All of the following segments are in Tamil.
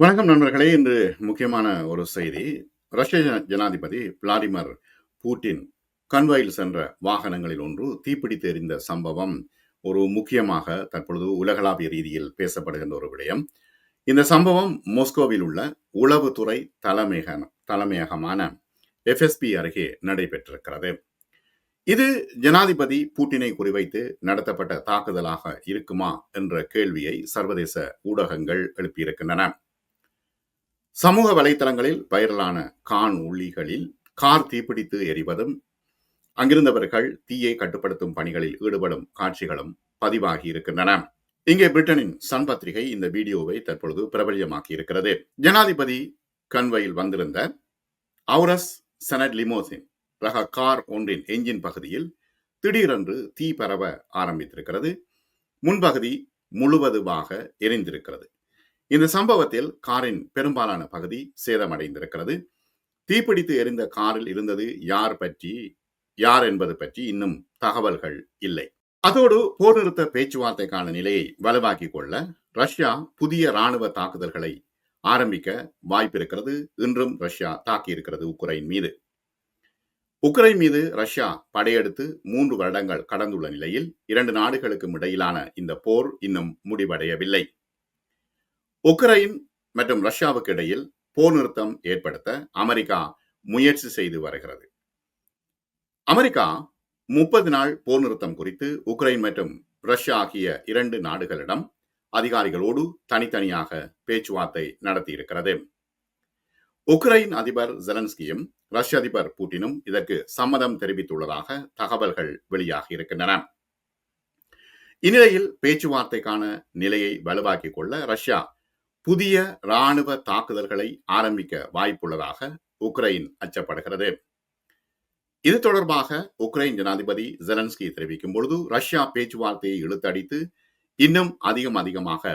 வணக்கம் நண்பர்களே. இன்று முக்கியமான ஒரு செய்தி. ரஷ்ய ஜனாதிபதி விளாடிமிர் பூட்டின் கன்வாயில் சென்ற வாகனங்களில் ஒன்று தீப்பிடித்து எறிந்த சம்பவம் ஒரு முக்கியமாக தற்பொழுது உலகளாவிய ரீதியில் பேசப்படுகின்ற ஒரு விடயம். இந்த சம்பவம் மோஸ்கோவில் உள்ள உளவுத்துறை தலைமையக தலைமையகமான எஃப்எஸ்பி அருகே நடைபெற்றிருக்கிறது. இது ஜனாதிபதி பூட்டினை குறிவைத்து நடத்தப்பட்ட தாக்குதலாக இருக்குமா என்ற கேள்வியை சர்வதேச ஊடகங்கள் எழுப்பியிருக்கின்றன. சமூக வலைத்தளங்களில் வைரலான கான் உள்ளிகளில் கார் தீப்பிடித்து எரிவதும் அங்கிருந்தவர்கள் தீயை கட்டுப்படுத்தும் பணிகளில் ஈடுபடும் காட்சிகளும் பதிவாகி இருக்கின்றன. இங்கே பிரிட்டனின் சன் பத்திரிகை இந்த வீடியோவை தற்பொழுது பிரபல்யமாக்கி இருக்கிறது ஜனாதிபதி கன்வையில் வந்திருந்த அவுரஸ் செனட் லிமோசின் ரக கார் ஒன்றின் என்ஜின் பகுதியில் திடீரென்று தீ பரவ ஆரம்பித்திருக்கிறது. முன்பகுதி முழுவதுமாக எரிந்திருக்கிறது. இந்த சம்பவத்தில் காரின் பெரும்பாலான பகுதி சேதமடைந்திருக்கிறது. தீப்பிடித்து எரிந்த காரில் இருந்தது யார் பற்றி யார் என்பது பற்றி இன்னும் தகவல்கள் இல்லை. அதோடு போர் நிறுத்த பேச்சுவார்த்தைக்கான நிலையை வலுவாக்கிக் கொள்ள ரஷ்யா புதிய ராணுவ தாக்குதல்களை ஆரம்பிக்க வாய்ப்பிருக்கிறது. இன்றும் ரஷ்யா தாக்கியிருக்கிறது உக்ரைன் மீது. உக்ரைன் மீது ரஷ்யா படையெடுத்து மூன்று வருடங்கள் கடந்துள்ள நிலையில் இரண்டு நாடுகளுக்கும் இடையிலான இந்த போர் இன்னும் முடிவடையவில்லை. உக்ரைன் மற்றும் ரஷ்யாவுக்கு இடையில் போர் நிறுத்தம் ஏற்படுத்த அமெரிக்கா முயற்சி செய்து வருகிறது. அமெரிக்கா முப்பது நாள் போர் நிறுத்தம் குறித்து உக்ரைன் மற்றும் ரஷ்யா ஆகிய இரண்டு நாடுகளிடம் அதிகாரிகளோடு தனித்தனியாக பேச்சுவார்த்தை நடத்தியிருக்கிறது. உக்ரைன் அதிபர் ஜெலன்ஸ்கியும் ரஷ்ய அதிபர் புட்டினும் இதற்கு சம்மதம் தெரிவித்துள்ளதாக தகவல்கள் வெளியாகி இருக்கின்றன. இந்நிலையில் பேச்சுவார்த்தைக்கான நிலையை வலுவாக்கிக் கொள்ள ரஷ்யா புதிய ராணுவ தாக்குதல்களை ஆரம்பிக்க வாய்ப்புள்ளதாக உக்ரைன் அச்சப்படுகிறது. இது தொடர்பாக உக்ரைன் ஜனாதிபதி ஜெலன்ஸ்கி தெரிவிக்கும் பொழுது ரஷ்யா பேச்சுவார்த்தையை இழுத்தடித்து இன்னும் அதிகம் அதிகமாக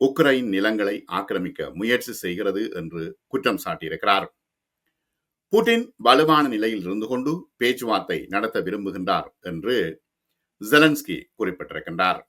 உக்ரைன் நிலங்களை ஆக்கிரமிக்க முயற்சி செய்கிறது என்று குற்றம் சாட்டியிருக்கிறார். புட்டின் வலுவான நிலையில் இருந்து கொண்டு பேச்சுவார்த்தை நடத்த விரும்புகின்றார் என்று ஜெலன்ஸ்கி குறிப்பிட்டிருக்கின்றார்.